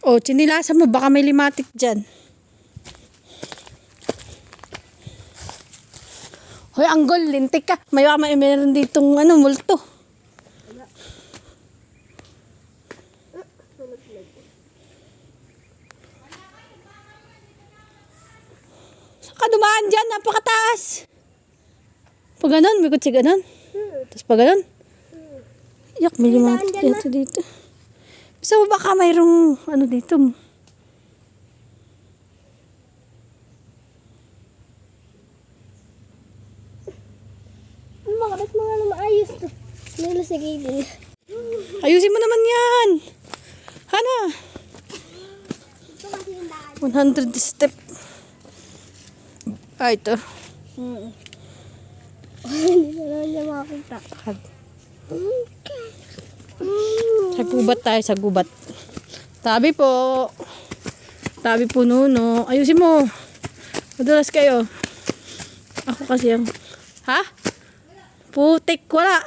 O, chinilasan mo. Baka may limatik dyan. Hoy, anggol, lintik ka. May may meron ditong ano, multo. Saan ka dumaan dyan? Napakataas. Pag ganun, may kutsi ganun. Tapos pag ganun. Yak, may limatik dito dito. Mo baka mayroong ano dito? Ba't mga na maayos to? Nila sa gilid. Ayusin mo naman yan. Hana. Ito kasi yung daan. 100 step. Ah, ito. Hmm. Hindi na naman niya makakita. Sa gubat tayo, sa gubat. Tabi po. Tabi po nuno. Ayusin mo. Madulas kayo. Ako kasi ang... Ha? Putik, wala.